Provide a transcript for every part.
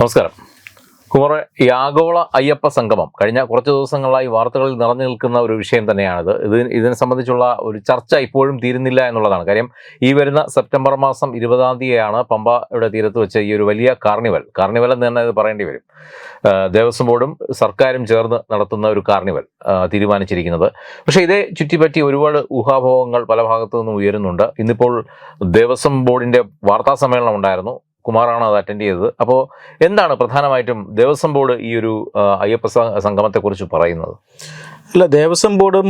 നമസ്കാരം. കുമറെ ഈ ആഗോള അയ്യപ്പ സംഗമം കഴിഞ്ഞ കുറച്ച് ദിവസങ്ങളായി വാർത്തകളിൽ നിറഞ്ഞു നിൽക്കുന്ന ഒരു വിഷയം തന്നെയാണിത്. ഇത് ഇതിനെ സംബന്ധിച്ചുള്ള ഒരു ചർച്ച ഇപ്പോഴും തീരുന്നില്ല എന്നുള്ളതാണ്. കാര്യം ഈ വരുന്ന സെപ്റ്റംബർ മാസം ഇരുപതാം തീയതിയാണ് പമ്പയുടെ തീരത്ത് വെച്ച് ഈ ഒരു വലിയ കാർണിവൽ. കാർണിവൽ എന്ന് തന്നെ ഇത് പറയേണ്ടി വരും. ദേവസ്വം ബോർഡും സർക്കാരും ചേർന്ന് നടത്തുന്ന ഒരു കാർണിവൽ തീരുമാനിച്ചിരിക്കുന്നത്. പക്ഷേ ഇതേ ചുറ്റിപ്പറ്റി ഒരുപാട് ഊഹാഭോഗങ്ങൾ പല ഭാഗത്തു നിന്നും ഉയരുന്നുണ്ട്. ഇന്നിപ്പോൾ ദേവസ്വം ബോർഡിന്റെ വാർത്താ സമ്മേളനം ഉണ്ടായിരുന്നു. കുമാറാണ് അത് അറ്റൻഡ് ചെയ്തത്. അപ്പോൾ എന്താണ് പ്രധാനമായിട്ടും ദേവസ്വം ബോർഡ് ഈ ഒരു അയ്യപ്പ സംഗമത്തെക്കുറിച്ച് പറയുന്നത്? അല്ല ദേവസ്വം ബോർഡും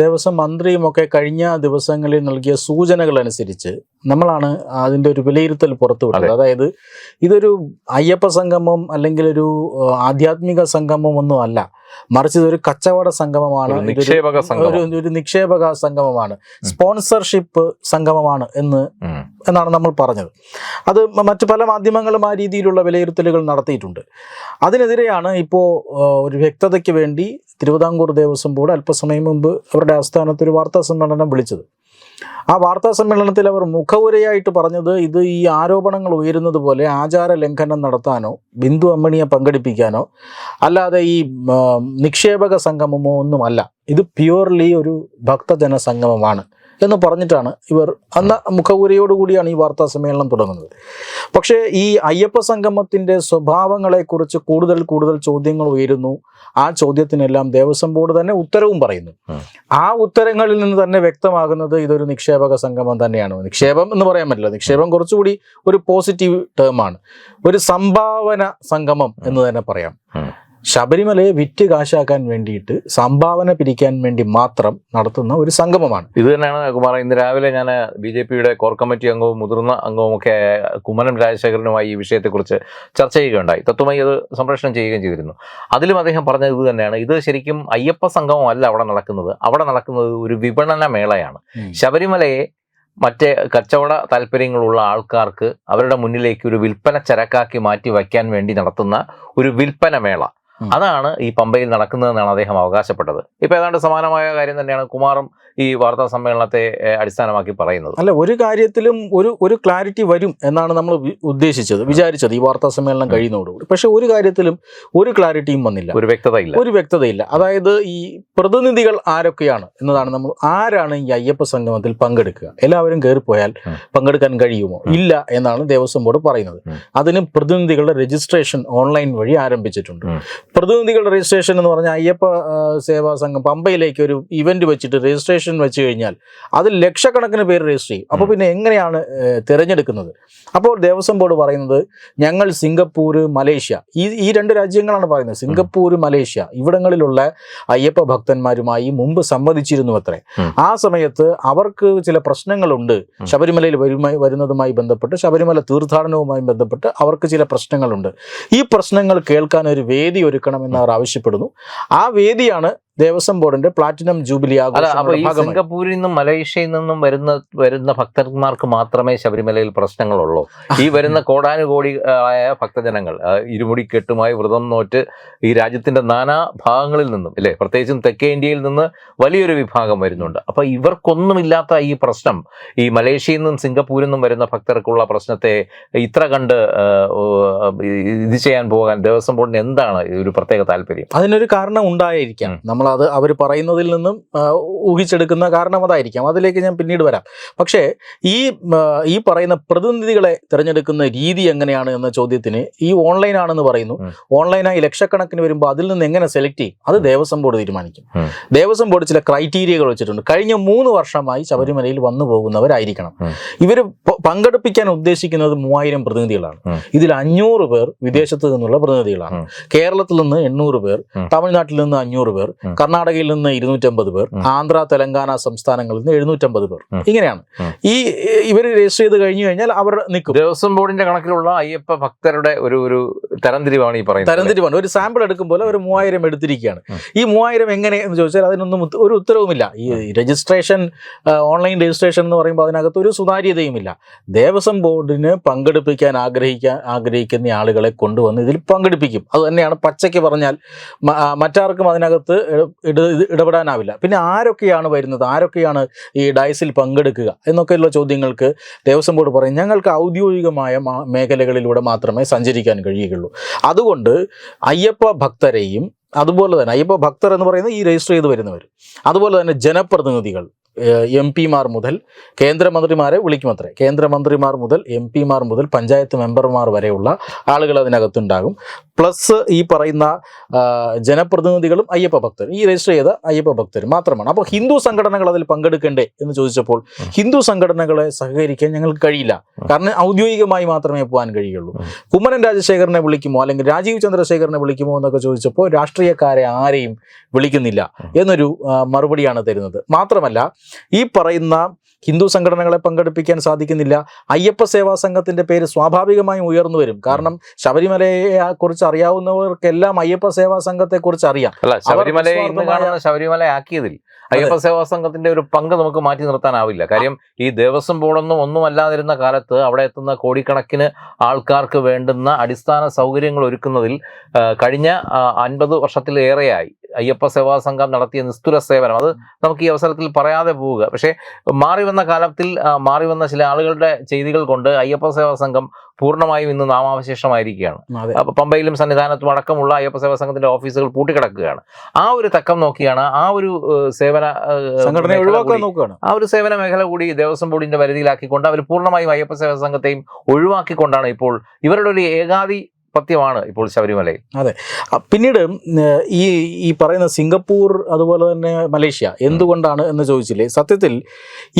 ദേവസ്വം മന്ത്രിയും ഒക്കെ കഴിഞ്ഞ ദിവസങ്ങളിൽ നൽകിയ സൂചനകൾ അനുസരിച്ച് നമ്മളാണ് അതിന്റെ ഒരു വിലയിരുത്തൽ പുറത്തു പുറത്തുവിട്ടത് അതായത് ഇതൊരു അയ്യപ്പ സംഗമം അല്ലെങ്കിൽ ഒരു ആധ്യാത്മിക സംഗമം ഒന്നും അല്ല. മറിച്ച് ഇതൊരു കച്ചവട സംഗമമാണ്. ഒരു നിക്ഷേപക സംഗമമാണ്. സ്പോൺസർഷിപ്പ് സംഗമമാണ് എന്ന് എന്നാണ് നമ്മൾ പറഞ്ഞത്. അത് മറ്റു പല മാധ്യമങ്ങളും ആ രീതിയിലുള്ള വിലയിരുത്തലുകൾ നടത്തിയിട്ടുണ്ട്. അതിനെതിരെയാണ് ഇപ്പോൾ ഒരു വ്യക്തതയ്ക്ക് വേണ്ടി തിരുവിതാംകൂർ ദേവസ്വം ബോർഡ് അല്പസമയം മുമ്പ് അവരുടെ ആസ്ഥാനത്ത് ഒരു വാർത്താ സമ്മേളനം വിളിച്ചത്. ആ വാർത്താ സമ്മേളനത്തിൽ അവർ മുഖവുരയായിട്ട് പറഞ്ഞത് ഇത് ഈ ആരോപണങ്ങൾ ഉയരുന്നത് പോലെ ആചാര ലംഘനം നടത്താനോ ബിന്ദു അമ്മണിയെ പങ്കെടുപ്പിക്കാനോ അല്ലാതെ ഈ നിക്ഷേപക സംഗമമോ ഒന്നുമല്ല ഇത് പ്യുവർലി ഒരു ഭക്തജന സംഗമമാണ് എന്ന് പറഞ്ഞിട്ടാണ് ഇവർ അന്ന് മുഖവുരയോടുകൂടിയാണ് ഈ വാർത്താ സമ്മേളനം തുടങ്ങുന്നത്. പക്ഷേ ഈ അയ്യപ്പ സംഗമത്തിന്റെ സ്വഭാവങ്ങളെക്കുറിച്ച് കൂടുതൽ കൂടുതൽ ചോദ്യങ്ങൾ ഉയരുന്നു. ആ ചോദ്യത്തിനെല്ലാം ദേവസ്വം ബോർഡ് തന്നെ ഉത്തരവും പറയുന്നു. ആ. ഉത്തരങ്ങളിൽ നിന്ന് തന്നെ വ്യക്തമാകുന്നത് ഇതൊരു നിക്ഷേപക സംഗമം തന്നെയാണ്. നിക്ഷേപം എന്ന് പറയാൻ പറ്റില്ല. നിക്ഷേപം കുറച്ചുകൂടി ഒരു പോസിറ്റീവ് ടേമാണ് ഒരു സംഭാവന സംഗമം എന്ന് തന്നെ പറയാം. ശബരിമലയെ വിറ്റ് കാശാക്കാൻ വേണ്ടിയിട്ട് സംഭാവന പിരിക്കാൻ വേണ്ടി മാത്രം നടത്തുന്ന ഒരു സംഗമമാണ്. ഇത് തന്നെയാണ് കുമാർ ഇന്ന് രാവിലെ ഞാൻ ബി ജെ പിയുടെ കോർ കമ്മിറ്റി അംഗവും മുതിർന്ന അംഗവും ഒക്കെ ആയ കുമ്മനം രാജശേഖരനുമായി ഈ വിഷയത്തെക്കുറിച്ച് ചർച്ച ചെയ്യുകയുണ്ടായി. തത്വമായി അത് സംപ്രേഷണം ചെയ്യുകയും ചെയ്തിരുന്നു. അതിലും അദ്ദേഹം പറഞ്ഞത് ഇത് തന്നെയാണ്. ഇത് ശരിക്കും അയ്യപ്പ സംഗമമല്ല അവിടെ നടക്കുന്നത്. അവിടെ നടക്കുന്നത് ഒരു വിപണന മേളയാണ്. ശബരിമലയെ മറ്റ് കച്ചവട താല്പര്യങ്ങളുള്ള ആൾക്കാർക്ക് അവരുടെ മുന്നിലേക്ക് ഒരു വിൽപ്പന ചരക്കാക്കി മാറ്റി വയ്ക്കാൻ വേണ്ടി നടത്തുന്ന ഒരു വിൽപ്പന മേള. അതാണ് ഈ പമ്പയിൽ നടക്കുന്നതെന്നാണ് അദ്ദേഹം അവകാശപ്പെട്ടത്. ഇപ്പൊ ഏതാണ്ട് സമാനമായ കാര്യം തന്നെയാണ് കുമാറും ഈ വാർത്താ സമ്മേളനത്തെ അടിസ്ഥാനമാക്കി പറയുന്നത്. അല്ല ഒരു കാര്യത്തിലും ഒരു ഒരു ക്ലാരിറ്റി വരും എന്നാണ് നമ്മൾ ഉദ്ദേശിച്ചത് വിചാരിച്ചത് ഈ വാർത്താ സമ്മേളനം കഴിയുന്നതോടുകൂടി. പക്ഷെ ഒരു കാര്യത്തിലും ഒരു ക്ലാരിറ്റിയും വന്നില്ല. ഒരു വ്യക്തതയില്ല. ഒരു വ്യക്തതയില്ല. അതായത് ഈ പ്രതിനിധികൾ ആരൊക്കെയാണ് എന്നതാണ് നമ്മൾ ആരാണ് ഈ അയ്യപ്പ സംഗമത്തിൽ പങ്കെടുക്കുക? എല്ലാവരും കയറിപ്പോയാൽ. പങ്കെടുക്കാൻ കഴിയുമോ? ഇല്ല എന്നാണ് ദേവസ്വം ബോർഡ് പറയുന്നത്. അതിന് പ്രതിനിധികളുടെ രജിസ്ട്രേഷൻ ഓൺലൈൻ വഴി ആരംഭിച്ചിട്ടുണ്ട്. പ്രതിനിധികളുടെ രജിസ്ട്രേഷൻ എന്ന് പറഞ്ഞാൽ അയ്യപ്പ സേവാ സംഘം പമ്പയിലേക്ക് ഒരു ഇവന്റ് വെച്ചിട്ട് രജിസ്ട്രേഷൻ വെച്ച് കഴിഞ്ഞാൽ അത് ലക്ഷക്കണക്കിന് പേര് രജിസ്റ്റർ ചെയ്യും. അപ്പോൾ പിന്നെ എങ്ങനെയാണ് തിരഞ്ഞെടുക്കുന്നത്? അപ്പോൾ ദേവസ്വം ബോർഡ് പറയുന്നത് ഞങ്ങൾ സിംഗപ്പൂർ മലേഷ്യ. ഈ ഈ രണ്ട് രാജ്യങ്ങളാണ് പറയുന്നത്. Singapore Malaysia. ഇവിടങ്ങളിലുള്ള അയ്യപ്പ ഭക്തന്മാരുമായി മുമ്പ് സംവദിച്ചിരുന്നു അത്രേ ആ സമയത്ത് അവർക്ക് ചില പ്രശ്നങ്ങളുണ്ട്. ശബരിമലയിൽ വരുമായി വരുന്നതുമായി ബന്ധപ്പെട്ട് ശബരിമല തീർത്ഥാടനവുമായി ബന്ധപ്പെട്ട് അവർക്ക് ചില പ്രശ്നങ്ങളുണ്ട്. ഈ പ്രശ്നങ്ങൾ കേൾക്കാൻ ഒരു വേദി ഒരുക്കണമെന്ന് അവർ ആവശ്യപ്പെടുന്നു. ആ വേദിയാണ് ദേവസ്വം ബോർഡിന്റെ പ്ലാറ്റിനം ജൂബിലി ആഘോഷം സിംഗപ്പൂരിൽ നിന്നും മലേഷ്യയിൽ നിന്നും വരുന്ന വരുന്ന ഭക്തന്മാർക്ക് മാത്രമേ ശബരിമലയിൽ പ്രശ്നങ്ങളുള്ളൂ. ഈ വരുന്ന കോടാനുകോടി ആയ ഭക്തജനങ്ങൾ ഇരുമുടിക്കെട്ടുമായി വ്രതം നോറ്റ് ഈ രാജ്യത്തിന്റെ നാനാ ഭാഗങ്ങളിൽ നിന്നും ഇല്ലേ? പ്രത്യേകിച്ചും തെക്കേ ഇന്ത്യയിൽ നിന്ന് വലിയൊരു വിഭാഗം വരുന്നുണ്ട്. അപ്പൊ ഇവർക്കൊന്നുമില്ലാത്ത ഈ പ്രശ്നം ഈ മലേഷ്യയിൽ നിന്നും സിംഗപ്പൂരിൽ നിന്നും വരുന്ന ഭക്തർക്കുള്ള പ്രശ്നത്തെ ഇത്ര കണ്ട് ഇത് ചെയ്യാൻ പോകാൻ ദേവസ്വം ബോർഡിന് എന്താണ് ഒരു പ്രത്യേക താല്പര്യം? അതിനൊരു കാരണം ഉണ്ടായിരിക്കാം. നമ്മളത് അവർ പറയുന്നതിൽ നിന്നും ഊഹിച്ചെടുക്കുന്ന കാരണം അതായിരിക്കാം. അതിലേക്ക് ഞാൻ പിന്നീട് വരാം. പക്ഷേ ഈ ഈ പറയുന്ന പ്രതിനിധികളെ തിരഞ്ഞെടുക്കുന്ന രീതി എങ്ങനെയാണ് എന്ന ചോദ്യത്തിന് ഈ ഓൺലൈൻ ആണെന്ന് പറയുന്നു. ഓൺലൈനായി ലക്ഷക്കണക്കിന് വരുമ്പോൾ അതിൽ നിന്ന് എങ്ങനെ സെലക്ട് ചെയ്യും? അത് ദേവസ്വം ബോർഡ് തീരുമാനിക്കും. ദേവസ്വം ബോർഡ് ചില ക്രൈറ്റീരിയകൾ വെച്ചിട്ടുണ്ട്. കഴിഞ്ഞ മൂന്ന് വർഷമായി ശബരിമലയിൽ വന്നു പോകുന്നവരായിരിക്കണം. ഇവർ പങ്കെടുപ്പിക്കാൻ ഉദ്ദേശിക്കുന്നത് മൂവായിരം പ്രതിനിധികളാണ്. ഇതിൽ അഞ്ഞൂറ് പേർ വിദേശത്ത് നിന്നുള്ള പ്രതിനിധികളാണ്. കേരളത്തിൽ നിന്ന് എണ്ണൂറ് പേർ തമിഴ്നാട്ടിൽ നിന്ന് അഞ്ഞൂറ് പേർ. കർണാടകയിൽ നിന്ന് ഇരുന്നൂറ്റമ്പത് പേർ. ആന്ധ്ര തെലങ്കാന സംസ്ഥാനങ്ങളിൽ നിന്ന് എഴുന്നൂറ്റമ്പത് പേർ. ഇങ്ങനെയാണ്. ഈ ഇവർ രജിസ്റ്റർ ചെയ്ത് കഴിഞ്ഞു കഴിഞ്ഞാൽ അവർ നിൽക്കും. ദേവസ്വം ബോർഡിന്റെ കണക്കിലുള്ള അയ്യപ്പ ഭക്തരുടെ ഒരു ഒരു തരംതിരിവാണ് ഈ പറയുന്നത്. തരംതിരിവാണ്. ഒരു സാമ്പിൾ എടുക്കുമ്പോൾ ഒരു മൂവായിരം എടുത്തിരിക്കുകയാണ്. ഈ മൂവായിരം എങ്ങനെ എന്ന് ചോദിച്ചാൽ അതിനൊന്നും ഒരു ഉത്തരവുമില്ല. ഈ രജിസ്ട്രേഷൻ ഓൺലൈൻ രജിസ്ട്രേഷൻ എന്ന് പറയുമ്പോൾ അതിനകത്ത് ഒരു സുതാര്യതയുമില്ല. ദേവസ്വം ബോർഡിന് പങ്കെടുപ്പിക്കാൻ ആഗ്രഹിക്കാൻ ആഗ്രഹിക്കുന്ന ആളുകളെ കൊണ്ടുവന്ന് ഇതിൽ പങ്കെടുപ്പിക്കും. അത് തന്നെയാണ് പച്ചയ്ക്ക് പറഞ്ഞാൽ മറ്റാർക്കും അതിനകത്ത് ഇടപെടാനാവില്ല. പിന്നെ ആരൊക്കെയാണ് വരുന്നത്? ആരൊക്കെയാണ് ഈ ഡയസിൽ പങ്കെടുക്കുക? എന്നൊക്കെയുള്ള ചോദ്യങ്ങൾക്ക് ദേവസ്വം ബോർഡ് പറയും ഞങ്ങൾക്ക് ഔദ്യോഗികമായ മേഖലകളിലൂടെ മാത്രമേ സഞ്ചരിക്കാൻ കഴിയുകയുള്ളൂ. അതുകൊണ്ട് അയ്യപ്പ ഭക്തരെയും അതുപോലെ തന്നെ അയ്യപ്പ ഭക്തർ എന്ന് പറയുന്നത് ഈ രജിസ്റ്റർ ചെയ്ത് വരുന്നവർ അതുപോലെ തന്നെ ജനപ്രതിനിധികൾ. എം പിമാർ മുതൽ കേന്ദ്രമന്ത്രിമാരെ വിളിക്കുമത്രേ. കേന്ദ്രമന്ത്രിമാർ മുതൽ എം പിമാർ മുതൽ പഞ്ചായത്ത് മെമ്പർമാർ വരെയുള്ള ആളുകൾ അതിനകത്തുണ്ടാകും. പ്ലസ് ഈ പറയുന്ന ജനപ്രതിനിധികളും അയ്യപ്പ ഭക്തർ ഈ രജിസ്റ്റർ ചെയ്ത അയ്യപ്പ ഭക്തർ മാത്രമാണ്. അപ്പോൾ ഹിന്ദു സംഘടനകൾ അതിൽ പങ്കെടുക്കണ്ടേ എന്ന് ചോദിച്ചപ്പോൾ ഹിന്ദു സംഘടനകളെ സഹകരിക്കാൻ ഞങ്ങൾക്ക് കഴിയില്ല. കാരണം ഔദ്യോഗികമായി മാത്രമേ പോകാൻ കഴിയുള്ളൂ. കുമ്മനൻ കുമ്മനം രാജശേഖരനെ വിളിക്കുമോ അല്ലെങ്കിൽ രാജീവ് ചന്ദ്രശേഖരനെ വിളിക്കുമോ എന്നൊക്കെ ചോദിച്ചപ്പോൾ രാഷ്ട്രീയക്കാരെ ആരെയും വിളിക്കുന്നില്ല എന്നൊരു മറുപടിയാണ് തരുന്നത്. മാത്രമല്ല ഈ പറയുന്ന ഹിന്ദു സംഘടനകളെ പങ്കെടുപ്പിക്കാൻ സാധിക്കുന്നില്ല. അയ്യപ്പ സേവാ സംഘത്തിന്റെ പേര് സ്വാഭാവികമായും ഉയർന്നു വരും. കാരണം ശബരിമലയെ കുറിച്ച് അറിയാവുന്നവർക്കെല്ലാം അയ്യപ്പ സേവാ സംഘത്തെ കുറിച്ച് അറിയാം. അല്ല ശബരിമലയെ കാണുന്ന ശബരിമല ആക്കിയതിൽ അയ്യപ്പ സേവാ സംഘത്തിന്റെ ഒരു പങ്ക് നമുക്ക് മാറ്റി നിർത്താനാവില്ല. കാര്യം ഈ ദേവസ്വം ബോർഡൊന്നും ഒന്നും അല്ലാതിരുന്ന കാലത്ത് അവിടെ എത്തുന്ന കോടിക്കണക്കിന് ആൾക്കാർക്ക് വേണ്ടുന്ന അടിസ്ഥാന സൗകര്യങ്ങൾ ഒരുക്കുന്നതിൽ കഴിഞ്ഞ അൻപത് വർഷത്തിലേറെയായി. അയ്യപ്പ സേവാ സംഘം നടത്തിയ നിസ്തുല സേവനം. അത് നമുക്ക് ഈ അവസരത്തിൽ പറയാതെ പോവുക. പക്ഷേ മാറി വന്ന കാലത്തിൽ മാറി വന്ന ചില ആളുകളുടെ ചെയ്തികൾ കൊണ്ട് അയ്യപ്പ സേവാ സംഘം പൂർണമായും ഇന്ന് നാമാവശേഷമായിരിക്കുകയാണ്. പമ്പയിലും സന്നിധാനത്തും അടക്കമുള്ള അയ്യപ്പ സേവാ സംഘത്തിന്റെ ഓഫീസുകൾ പൂട്ടിക്കിടക്കുകയാണ്. ആ ഒരു തക്കം നോക്കിയാണ് ആ ഒരു സേവന സംഘടന ഒഴിവാക്കാൻ നോക്കുകയാണ്. ആ ഒരു സേവന മേഖല കൂടി ദേവസ്വം ബോർഡിന്റെ പരിധിയിലാക്കിക്കൊണ്ട് അവർ പൂർണമായും അയ്യപ്പ സേവാ സംഘത്തെയും ഒഴിവാക്കിക്കൊണ്ടാണ് ഇപ്പോൾ ഇവരുടെ ഒരു ഏകാധിപത്യമാണ് ഇപ്പോൾ ശബരിമലയിൽ. അതെ. പിന്നീട് ഈ ഈ പറയുന്ന സിംഗപ്പൂർ അതുപോലെ തന്നെ മലേഷ്യ എന്തുകൊണ്ടാണ് എന്ന് ചോദിച്ചില്ലേ? സത്യത്തിൽ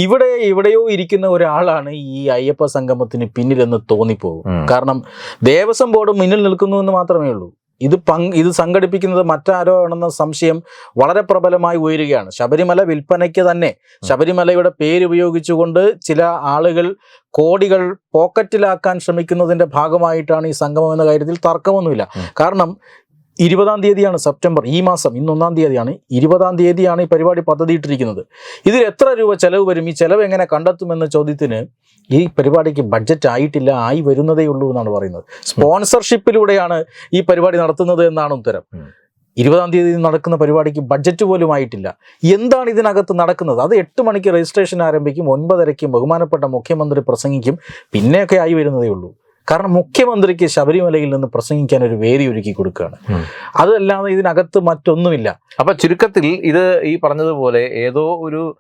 ഇവിടെ എവിടെയോ ഇരിക്കുന്ന ഒരാളാണ് ഈ അയ്യപ്പ സംഗമത്തിന് പിന്നിലെന്ന് തോന്നിപ്പോകും. കാരണം ദേവസ്വം ബോർഡ് മുന്നിൽ നിൽക്കുന്നു എന്ന് മാത്രമേ ഉള്ളൂ. ഇത് പങ്ക് ഇത് സംഘടിപ്പിക്കുന്നത് മറ്റാരോ ആണെന്ന സംശയം വളരെ പ്രബലമായി ഉയരുകയാണ്. ശബരിമല വിൽപ്പനയ്ക്ക് തന്നെ ശബരിമലയുടെ പേരുപയോഗിച്ചുകൊണ്ട് ചില ആളുകൾ കോടികൾ പോക്കറ്റിലാക്കാൻ ശ്രമിക്കുന്നതിന്റെ ഭാഗമായിട്ടാണ് ഈ സംഗമം എന്ന കാര്യത്തിൽ തർക്കമൊന്നുമില്ല. കാരണം ഇരുപതാം തീയതിയാണ് സെപ്റ്റംബർ ഈ മാസം ഇന്ന് ഒന്നാം തീയതിയാണ്. ഇരുപതാം തീയതിയാണ് ഈ പരിപാടി പദ്ധതിയിട്ടിരിക്കുന്നത്. ഇതിൽ എത്ര രൂപ ചെലവ് വരും? ഈ ചെലവ് എങ്ങനെ കണ്ടെത്തുമെന്ന ചോദ്യത്തിന് ഈ പരിപാടിക്ക് ബഡ്ജറ്റ് ആയിട്ടില്ല ആയി വരുന്നതേ ഉള്ളൂ എന്നാണ് പറയുന്നത്. സ്പോൺസർഷിപ്പിലൂടെയാണ് ഈ പരിപാടി നടത്തുന്നത് എന്നാണ് ഉത്തരം. ഇരുപതാം തീയതി നടക്കുന്ന പരിപാടിക്ക് ബഡ്ജറ്റ് പോലും ആയിട്ടില്ല. എന്താണ് ഇതിനകത്ത് നടക്കുന്നത്? അത് എട്ട് മണിക്ക് രജിസ്ട്രേഷൻ ആരംഭിക്കും ഒൻപതരയ്ക്ക് ബഹുമാനപ്പെട്ട മുഖ്യമന്ത്രി പ്രസംഗിക്കും പിന്നെയൊക്കെ ആയി വരുന്നതേ ഉള്ളൂ. കാരണം മുഖ്യമന്ത്രിക്ക് ശബരിമലയിൽ നിന്ന് പ്രസംഗിക്കാൻ ഒരു വേദി ഒരുക്കി കൊടുക്കുകയാണ്. അതല്ലാതെ ഇതിനകത്ത് മറ്റൊന്നുമില്ല. അപ്പൊ ചുരുക്കത്തിൽ ഇത് ഈ പറഞ്ഞതുപോലെ ഏതോ ഒരു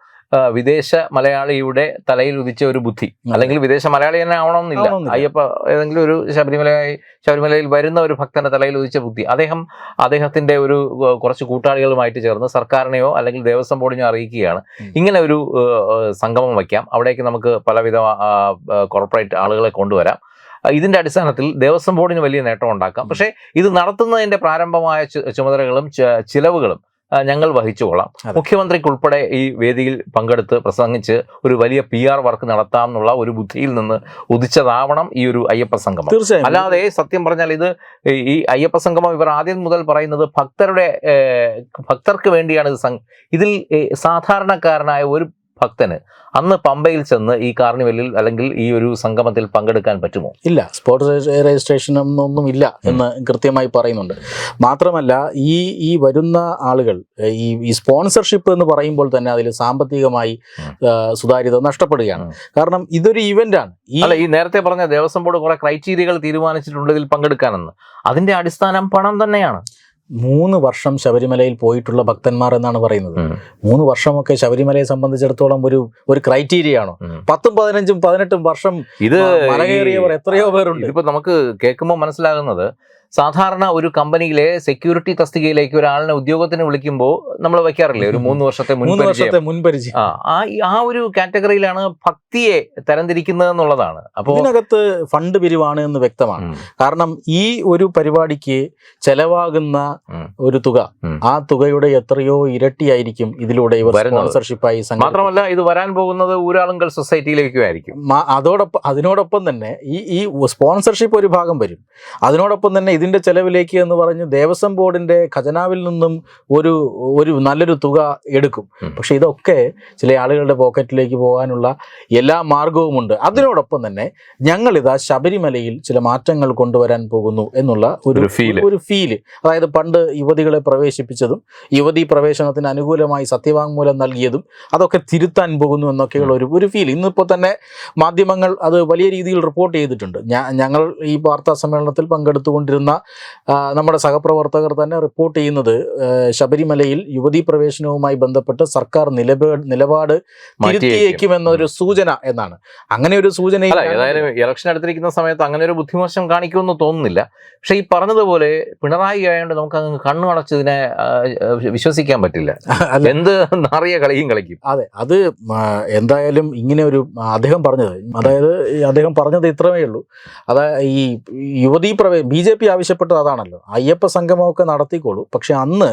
വിദേശ മലയാളിയുടെ തലയിൽ ഉദിച്ച ഒരു ബുദ്ധി. അല്ലെങ്കിൽ വിദേശ മലയാളി തന്നെ ആവണമെന്നില്ല. അയ്യപ്പ ഏതെങ്കിലും ഒരു ശബരിമലയായി ശബരിമലയിൽ വരുന്ന ഒരു ഭക്തന്റെ തലയിൽ ഉദിച്ച ബുദ്ധി. അദ്ദേഹം അദ്ദേഹത്തിന്റെ ഒരു കുറച്ച് കൂട്ടാളികളുമായിട്ട് ചേർന്ന് സർക്കാരിനെയോ അല്ലെങ്കിൽ ദേവസ്വം ബോർഡിനെയോ അറിയിക്കുകയാണ്. ഇങ്ങനെ ഒരു സംഗമം വയ്ക്കാം. അവിടേക്ക് നമുക്ക് പലവിധ കോർപ്പറേറ്റ് ആളുകളെ കൊണ്ടുവരാം. ഇതിന്റെ അടിസ്ഥാനത്തിൽ ദേവസ്വം ബോർഡിന് വലിയ നേട്ടം ഉണ്ടാക്കാം. പക്ഷേ ഇത് നടത്തുന്നതിന്റെ പ്രാരംഭമായ ചുമതലകളും ചിലവുകളും ഞങ്ങൾ വഹിച്ചുകൊള്ളാം. മുഖ്യമന്ത്രിക്ക് ഉൾപ്പെടെ ഈ വേദിയിൽ പങ്കെടുത്ത് പ്രസംഗിച്ച് ഒരു വലിയ പി ആർ വർക്ക് നടത്താം എന്നുള്ള ഒരു ബുദ്ധിയിൽ നിന്ന് ഉദിച്ചതാവണം ഈ ഒരു അയ്യപ്പ സംഗമം. തീർച്ചയായും. അല്ലാതെ സത്യം പറഞ്ഞാൽ ഇത് ഈ- അയ്യപ്പ സംഗമം ഇവർ ആദ്യം മുതൽ പറയുന്നത് ഭക്തരുടെ ഭക്തർക്ക് വേണ്ടിയാണ് ഇത് ഇതിൽ സാധാരണക്കാരനായ ഒരു ഭക്തന് അന്ന് പമ്പയിൽ ചെന്ന് ഈ കാർണിവലിൽ അല്ലെങ്കിൽ ഈ ഒരു സംഗമത്തിൽ പങ്കെടുക്കാൻ പറ്റുമോ? ഇല്ല സ്പോട്ട് രജിസ്ട്രേഷൻ ഒന്നും ഇല്ല എന്ന് കൃത്യമായി പറയുന്നുണ്ട്. മാത്രമല്ല ഈ ഈ വരുന്ന ആളുകൾ ഈ ഈ സ്പോൺസർഷിപ്പ് എന്ന് പറയുമ്പോൾ തന്നെ അതിൽ സാമ്പത്തികമായി സുതാര്യത നഷ്ടപ്പെടുകയാണ്. കാരണം ഇതൊരു ഇവന്റ് ആണ് ഈ അല്ല ഈ നേരത്തെ പറഞ്ഞ ദേവസ്വം ബോർഡ് കുറെ ക്രൈറ്റീരിയകൾ തീരുമാനിച്ചിട്ടുണ്ട് ഇതിൽ പങ്കെടുക്കാനെന്ന്. അതിന്റെ അടിസ്ഥാനം പണം തന്നെയാണ്. മൂന്ന് വർഷം ശബരിമലയിൽ പോയിട്ടുള്ള ഭക്തന്മാർ എന്നാണ് പറയുന്നത്. മൂന്ന് വർഷമൊക്കെ ശബരിമലയെ സംബന്ധിച്ചിടത്തോളം ഒരു ഒരു ക്രൈറ്റീരിയ ആണോ. പത്തും പതിനഞ്ചും പതിനെട്ടും വർഷം ഇത് മലകേറിയവർ എത്രയോ പേരുണ്ട്. ഇപ്പൊ നമുക്ക് കേൾക്കുമ്പോൾ മനസ്സിലാകുന്നത് സാധാരണ ഒരു കമ്പനിയിലെ സെക്യൂരിറ്റി തസ്തികയിലേക്ക് ഒരാളിനെ ഉദ്യോഗത്തിന് വിളിക്കുമ്പോൾ നമ്മൾ വെക്കാറില്ലേ ഒരു മൂന്ന് വർഷത്തെ മൂന്ന് വർഷത്തെ മുൻപരിചയം. ആ ആ ഒരു കാറ്റഗറിയിലാണ് ഭക്തിയെ തരംതിരിക്കുന്നത് എന്നുള്ളതാണ് അപ്പോൾ ഇതിനകത്ത് ഫണ്ട് പിരിവാണ് എന്ന് വ്യക്തമാണ്. കാരണം ഈ ഒരു പരിപാടിക്ക് ചെലവാകുന്ന ഒരു തുക ആ തുകയുടെ എത്രയോ ഇരട്ടിയായിരിക്കും ഇതിലൂടെ ഇവർ. സ്പോൺസർഷിപ്പായി മാത്രമല്ല ഇത് വരാൻ പോകുന്നത് ഊരാളുങ്കൽ സൊസൈറ്റിയിലേക്കും ആയിരിക്കും. അതോടൊപ്പം അതിനോടൊപ്പം തന്നെ ഈ ഈ സ്പോൺസർഷിപ്പ് ഒരു ഭാഗം വരും. അതിനോടൊപ്പം തന്നെ ഇതിന്റെ ചെലവിലേക്ക് എന്ന് പറഞ്ഞ് ദേവസ്വം ബോർഡിന്റെ ഖജനാവിൽ നിന്നും ഒരു ഒരു നല്ലൊരു തുക എടുക്കും. പക്ഷേ ഇതൊക്കെ ചില ആളുകളുടെ പോക്കറ്റിലേക്ക് പോകാനുള്ള എല്ലാ മാർഗവുമുണ്ട് അതിനോടൊപ്പം തന്നെ ഞങ്ങളിതാ ശബരിമലയിൽ ചില മാറ്റങ്ങൾ കൊണ്ടുവരാൻ പോകുന്നു എന്നുള്ള ഒരു. ഒരു ഫീൽ അതായത് പണ്ട് യുവതികളെ പ്രവേശിപ്പിച്ചതും യുവതി പ്രവേശനത്തിന് അനുകൂലമായി സത്യവാങ്മൂലം നൽകിയതും അതൊക്കെ തിരുത്താൻ പോകുന്നു എന്നൊക്കെയുള്ള ഒരു ഒരു ഫീൽ ഇന്നിപ്പോൾ തന്നെ മാധ്യമങ്ങൾ അത് വലിയ രീതിയിൽ റിപ്പോർട്ട് ചെയ്തിട്ടുണ്ട്. ഞങ്ങൾ ഈ വാർത്താ സമ്മേളനത്തിൽ പങ്കെടുത്തുകൊണ്ടിരുന്ന നമ്മുടെ സഹപ്രവർത്തകർ തന്നെ റിപ്പോർട്ട് ചെയ്യുന്നത് ശബരിമലയിൽ യുവതീ പ്രവേശനവുമായി ബന്ധപ്പെട്ട് സർക്കാർ നിലപാട് നിലപാട് മാറ്റിയേക്കുമെന്നൊരു തിരുത്തിയേക്കുമെന്നൊരു സൂചന എന്നാണ്. അങ്ങനെ ഒരു സൂചന ഏതായാലും ഇലക്ഷൻ അടുത്തിരിക്കുന്ന സമയത്ത് അങ്ങനെ ഒരു ബുദ്ധിമോശം കാണിക്കുമെന്ന് തോന്നുന്നില്ല. പക്ഷേ ഈ പറഞ്ഞതുപോലെ പിണറായി ആയതുകൊണ്ട് നമുക്ക് അങ്ങ് കണ്ണു അടച്ചതിനെ വിശ്വസിക്കാൻ പറ്റില്ല. എന്ത് നാറിയ കളിയും കളിക്കും. അതെ അത് എന്തായാലും ഇങ്ങനെ ഒരു അദ്ദേഹം പറഞ്ഞത്. അതായത് അദ്ദേഹം പറഞ്ഞത് ഇത്രമേ ഉള്ളൂ. അതായത് ഈ യുവതീ പ്രവേ ബി ജെ പി ആവശ്യപ്പെട്ടത് അതാണല്ലോ. അയ്യപ്പ സംഗമമൊക്കെ നടത്തിക്കോളൂ. പക്ഷെ അന്ന്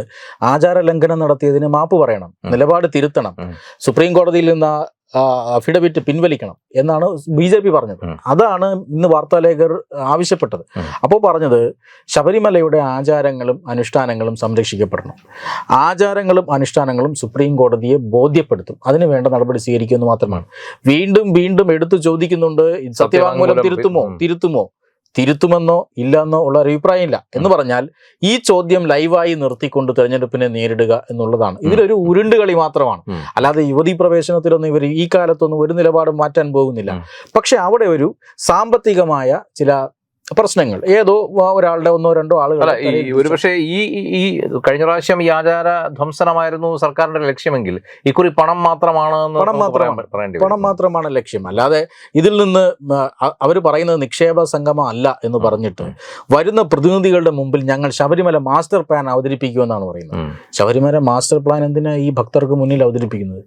ആചാര ലംഘനം നടത്തിയതിന് മാപ്പ് പറയണം. നിലപാട് തിരുത്തണം. സുപ്രീം കോടതിയിൽ നിന്ന് അഫിഡവിറ്റ് പിൻവലിക്കണം എന്നാണ് ബി ജെ പി പറഞ്ഞത്. അതാണ് ഇന്ന് വാർത്താലേഖർ ആവശ്യപ്പെട്ടത്. അപ്പോൾ പറഞ്ഞത് ശബരിമലയുടെ ആചാരങ്ങളും അനുഷ്ഠാനങ്ങളും സംരക്ഷിക്കപ്പെടണം. ആചാരങ്ങളും അനുഷ്ഠാനങ്ങളും സുപ്രീം കോടതിയെ ബോധ്യപ്പെടുത്തും. അതിന് വേണ്ട നടപടി സ്വീകരിക്കുമെന്ന് മാത്രമാണ്. വീണ്ടും വീണ്ടും എടുത്തു ചോദിക്കുന്നുണ്ട്. സത്യവാങ്മൂലം തിരുത്തുമോ? തിരുത്തുമോ? തിരുത്തുമെന്നോ ഇല്ലെന്നോ ഉള്ള ഒരു അഭിപ്രായമില്ല എന്ന് പറഞ്ഞാൽ ഈ ചോദ്യം ലൈവായി നിർത്തിക്കൊണ്ട് തെരഞ്ഞെടുപ്പിനെ നേരിടുക എന്നുള്ളതാണ്. ഇതിലൊരു ഉരുണ്ട് കളി മാത്രമാണ് അല്ലാതെ യുവതി പ്രവേശനത്തിലൊന്നും ഇവർ ഈ കാലത്തൊന്നും ഒരു നിലപാടും മാറ്റാൻ പോകുന്നില്ല. പക്ഷെ അവിടെ ഒരു സാമ്പത്തികമായ ചില പ്രശ്നങ്ങൾ. ഏതോ ഒരാളുടെ ഒന്നോ രണ്ടോ ആളുകൾ ഒരുപക്ഷെ ഈ ഈ- കഴിഞ്ഞ പ്രാവശ്യം ഈ ആചാര ധ്വംസനമായിരുന്നു സർക്കാരിന്റെ ലക്ഷ്യമെങ്കിൽ ഇക്കുറി പണം മാത്രമാണ് പണം മാത്രമാണ്. പണം മാത്രമാണ് ലക്ഷ്യം. അല്ലാതെ ഇതിൽ നിന്ന് അവർ പറയുന്നത് നിക്ഷേപ സംഗമം അല്ല എന്ന് പറഞ്ഞിട്ട് വരുന്ന പ്രതിനിധികളുടെ മുമ്പിൽ ഞങ്ങൾ ശബരിമല മാസ്റ്റർ പ്ലാൻ അവതരിപ്പിക്കുമെന്നാണ് പറയുന്നത്. ശബരിമല മാസ്റ്റർ പ്ലാൻ എന്തിനാ ഈ ഭക്തർക്ക് മുന്നിൽ അവതരിപ്പിക്കുന്നത്?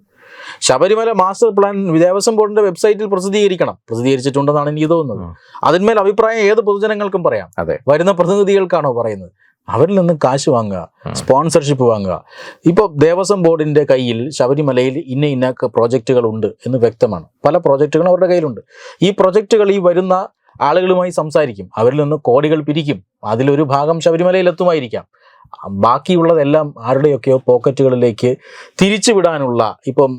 ശബരിമല മാസ്റ്റർ പ്ലാൻ ദേവസ്വം ബോർഡിന്റെ വെബ്സൈറ്റിൽ പ്രസിദ്ധീകരിക്കണം. പ്രസിദ്ധീകരിച്ചിട്ടുണ്ടെന്നാണ് എനിക്ക് തോന്നുന്നത്. അതിന്മേൽ അഭിപ്രായം ഏത് പൊതുജനങ്ങൾക്കും പറയാം. അതെ. വരുന്ന പ്രതിനിധികൾക്കാണോ പറയുന്നത്. അവരിൽ നിന്ന് കാശ് വാങ്ങുക സ്പോൺസർഷിപ്പ് വാങ്ങുക. ഇപ്പോൾ ദേവസ്വം ബോർഡിന്റെ കയ്യിൽ ശബരിമലയിൽ ഇന്ന ഇന്ന പ്രോജക്റ്റുകൾ ഉണ്ട് എന്ന് വ്യക്തമാണ്. പല പ്രോജക്റ്റുകളും അവരുടെ കയ്യിലുണ്ട്. ഈ പ്രോജക്റ്റുകൾ ഈ വരുന്ന ആളുകളുമായി സംസാരിക്കും. അവരിൽ നിന്ന് കോടികൾ പിരിക്കും. അതിലൊരു ഭാഗം ശബരിമലയിൽ എത്തുമായിരിക്കാം. ബാക്കിയുള്ളതെല്ലാം ആരുടെയൊക്കെയോ പോക്കറ്റുകളിലേക്ക് തിരിച്ചുവിടാനുള്ള ഇപ്പം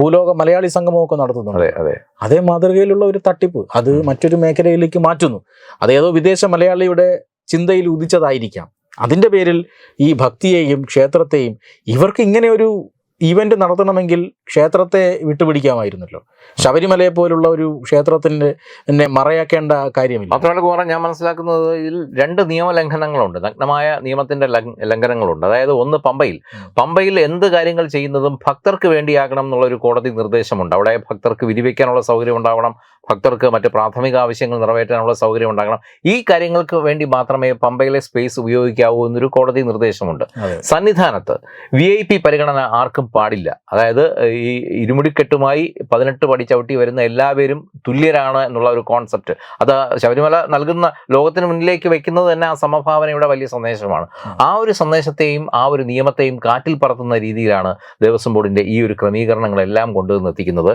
ഭൂലോക മലയാളി സംഗമമൊക്കെ നടത്തുന്നുണ്ട്. അതെ അതെ. അതേ മാതൃകയിലുള്ള ഒരു തട്ടിപ്പ്. അത് മറ്റൊരു മേഖലയിലേക്ക് മാറ്റുന്നു. അതേതോ വിദേശ മലയാളിയുടെ ചിന്തയിൽ ഉദിച്ചതായിരിക്കാം. അതിന്റെ പേരിൽ ഈ ഭക്തിയെയും ക്ഷേത്രത്തെയും ഇവർക്ക് ഇങ്ങനെ ഒരു ഇവന്റ് നടത്തണമെങ്കിൽ ക്ഷേത്രത്തെ വിട്ടുപിടിക്കാമായിരുന്നല്ലോ. ശബരിമലയെ പോലുള്ള ഒരു ക്ഷേത്രത്തിന്റെ എന്നെ മറയാക്കേണ്ട കാര്യമില്ല. മാത്രമല്ല കുമാരൻ ഞാൻ മനസ്സിലാക്കുന്നത് ഇതിൽ രണ്ട് നിയമലംഘനങ്ങളുണ്ട്. നഗ്നമായ നിയമത്തിന്റെ ലംഘനങ്ങളുണ്ട്. അതായത് ഒന്ന് പമ്പയിൽ. പമ്പയിൽ എന്ത് കാര്യങ്ങൾ ചെയ്യുന്നതും ഭക്തർക്ക് വേണ്ടിയാകണം എന്നുള്ള ഒരു കോടതി നിർദ്ദേശമുണ്ട്. അവിടെ ഭക്തർക്ക് വിരിവയ്ക്കാനുള്ള സൗകര്യം ഉണ്ടാവണം. ഭക്തർക്ക് മറ്റ് പ്രാഥമിക ആവശ്യങ്ങൾ നിറവേറ്റാനുള്ള സൗകര്യം ഉണ്ടാകണം. ഈ കാര്യങ്ങൾക്ക് വേണ്ടി മാത്രമേ പമ്പയിലെ സ്പേസ് ഉപയോഗിക്കാവൂ എന്നൊരു കോടതി നിർദ്ദേശമുണ്ട്. സന്നിധാനത്ത് വി ഐ പി പരിഗണന ആർക്കും പാടില്ല. അതായത് ഈ ഇരുമുടിക്കെട്ടുമായി പതിനെട്ട് പടി ചവിട്ടി വരുന്ന എല്ലാവരും തുല്യരാണ് എന്നുള്ള ഒരു കോൺസെപ്റ്റ് അത് ശബരിമല നൽകുന്ന ലോകത്തിന് മുന്നിലേക്ക് വെക്കുന്നത് തന്നെ ആ സമഭാവനയുടെ വലിയ സന്ദേശമാണ്. ആ ഒരു സന്ദേശത്തെയും ആ ഒരു നിയമത്തെയും കാറ്റിൽ പറത്തുന്ന രീതിയിലാണ് ദേവസ്വം ബോർഡിന്റെ ഈ ഒരു ക്രമീകരണങ്ങളെല്ലാം കൊണ്ടുവന്നെത്തിക്കുന്നത്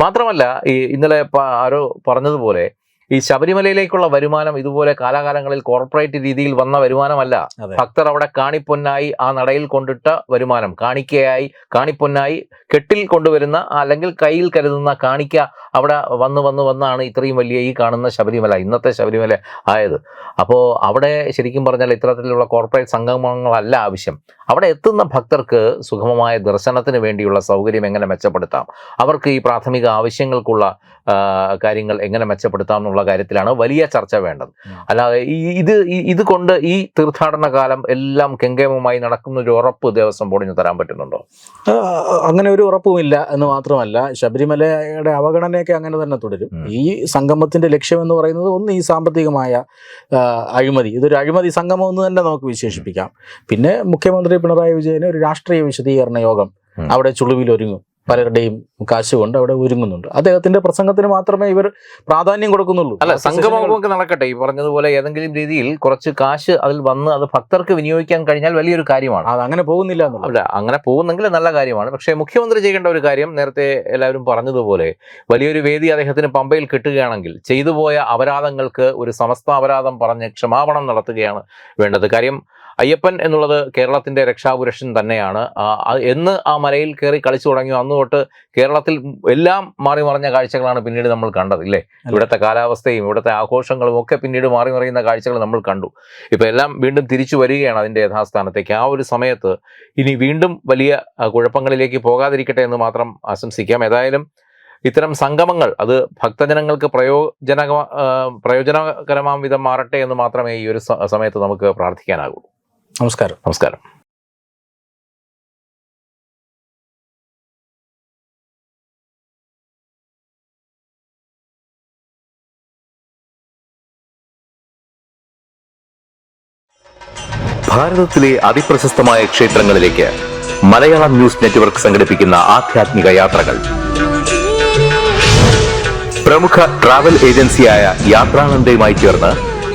മാത്രമല്ല ഈ ഇന്നലെ ആരോ പറഞ്ഞതുപോലെ ഈ ശബരിമലയിലേക്കുള്ള വരുമാനം ഇതുപോലെ കാലാകാലങ്ങളിൽ കോർപ്പറേറ്റ് രീതിയിൽ വന്ന വരുമാനമല്ല. ഭക്തർ അവിടെ കാണിപ്പൊന്നായി ആ നടയിൽ കൊണ്ടിട്ട വരുമാനം. കാണിക്കയായി കാണിപ്പൊന്നായി കെട്ടിൽ കൊണ്ടുവരുന്ന അല്ലെങ്കിൽ കയ്യിൽ കരുതുന്ന കാണിക്ക അവിടെ വന്ന് വന്ന് വന്നാണ് ഇത്രയും വലിയ ഈ കാണുന്ന ശബരിമല ഇന്നത്തെ ശബരിമല ആയത്. അപ്പോൾ അവിടെ ശരിക്കും പറഞ്ഞാൽ ഇത്തരത്തിലുള്ള കോർപ്പറേറ്റ് സംഗമങ്ങളല്ല ആവശ്യം. അവിടെ എത്തുന്ന ഭക്തർക്ക് സുഗമമായ ദർശനത്തിന് വേണ്ടിയുള്ള സൗകര്യം എങ്ങനെ മെച്ചപ്പെടുത്താം? അവർക്ക് ഈ പ്രാഥമിക ആവശ്യങ്ങൾക്കുള്ള കാര്യങ്ങൾ എങ്ങനെ മെച്ചപ്പെടുത്താം എന്നുള്ള കാര്യത്തിലാണ് വലിയ ചർച്ച വേണ്ടത്. അല്ലാതെ ഈ ഇത് ഇത് കൊണ്ട് ഈ തീർത്ഥാടന കാലം എല്ലാം കെങ്കേമമായി നടക്കുന്ന ഒരു ഉറപ്പ് ദേവസ്വം ബോർഡിന് തരാൻ പറ്റുന്നുണ്ടോ? അങ്ങനെ ഒരു ഉറപ്പുമില്ല എന്ന് മാത്രമല്ല ശബരിമലയുടെ അവഗണനയൊക്കെ അങ്ങനെ തന്നെ തുടരും. ഈ സംഗമത്തിന്റെ ലക്ഷ്യം എന്ന് പറയുന്നത് ഒന്ന് ഈ സാമ്പത്തികമായ അഴിമതി. ഇതൊരു അഴിമതി സംഗമം എന്ന് തന്നെ നമുക്ക് വിശേഷിപ്പിക്കാം. പിന്നെ മുഖ്യമന്ത്രി പിണറായി വിജയന് ഒരു രാഷ്ട്രീയ വിശദീകരണ യോഗം അവിടെ അവിടെ ചുളിവിലൊരുങ്ങും. പലരുടെയും കാശുകൊണ്ട് അവിടെ ഒരുങ്ങുന്നുണ്ട്. അദ്ദേഹത്തിന്റെ പ്രസംഗത്തിന് മാത്രമേ ഇവർ പ്രാധാന്യം കൊടുക്കുന്നുള്ളൂ. അല്ല സംഗമമൊക്കെ നടക്കട്ടെ. ഈ പറഞ്ഞതുപോലെ ഏതെങ്കിലും രീതിയിൽ കുറച്ച് കാശ് അതിൽ വന്ന് അത് ഭക്തർക്ക് വിനിയോഗിക്കാൻ കഴിഞ്ഞാൽ വലിയൊരു കാര്യമാണ്. അത് അങ്ങനെ പോകുന്നില്ല അല്ല അങ്ങനെ പോകുന്നെങ്കിൽ നല്ല കാര്യമാണ്. പക്ഷേ മുഖ്യമന്ത്രി ചെയ്യേണ്ട ഒരു കാര്യം നേരത്തെ എല്ലാവരും പറഞ്ഞതുപോലെ വലിയൊരു വേദി അദ്ദേഹത്തിന് പമ്പയിൽ കിട്ടുകയാണെങ്കിൽ ചെയ്തു പോയ അപരാധങ്ങൾക്ക് ഒരു സമസ്ത അപരാധം പറഞ്ഞ് ക്ഷമാപണം നടത്തുകയാണ് വേണ്ടത്. കാര്യം അയ്യപ്പൻ എന്നുള്ളത് കേരളത്തിന്റെ രക്ഷാപുരുഷൻ തന്നെയാണ്. എന്ന് ആ മലയിൽ കയറി കളിച്ചു തുടങ്ങിയോ അന്ന് തൊട്ട് കേരളത്തിൽ എല്ലാം മാറി മറിഞ്ഞ കാഴ്ചകളാണ് പിന്നീട് നമ്മൾ കണ്ടത് ഇല്ലേ? ഇവിടുത്തെ കാലാവസ്ഥയും ഇവിടുത്തെ ആഘോഷങ്ങളും ഒക്കെ പിന്നീട് മാറി മറിയുന്ന കാഴ്ചകൾ നമ്മൾ കണ്ടു. ഇപ്പൊ എല്ലാം വീണ്ടും തിരിച്ചു വരികയാണ് അതിന്റെ യഥാസ്ഥാനത്തേക്ക്. ആ ഒരു സമയത്ത് ഇനി വീണ്ടും വലിയ കുഴപ്പങ്ങളിലേക്ക് പോകാതിരിക്കട്ടെ എന്ന് മാത്രം ആശംസിക്കാം. ഏതായാലും ഇത്തരം സംഗമങ്ങൾ അത് ഭക്തജനങ്ങൾക്ക് പ്രയോജന പ്രയോജനകരമാം വിധം മാറട്ടെ എന്ന് മാത്രമേ ഈ ഒരു സമയത്ത് നമുക്ക് പ്രാർത്ഥിക്കാനാകൂ നമസ്കാരം. നമസ്കാരം. ഭാരതത്തിലെ അതിപ്രശസ്തമായ ക്ഷേത്രങ്ങളിലേക്ക് മലയാളം ന്യൂസ് നെറ്റ്വർക്ക് സംഘടിപ്പിക്കുന്ന ആധ്യാത്മിക യാത്രകൾ. പ്രമുഖ ട്രാവൽ ഏജൻസിയായ യാത്രാനന്ദയുമായി ചേർന്ന്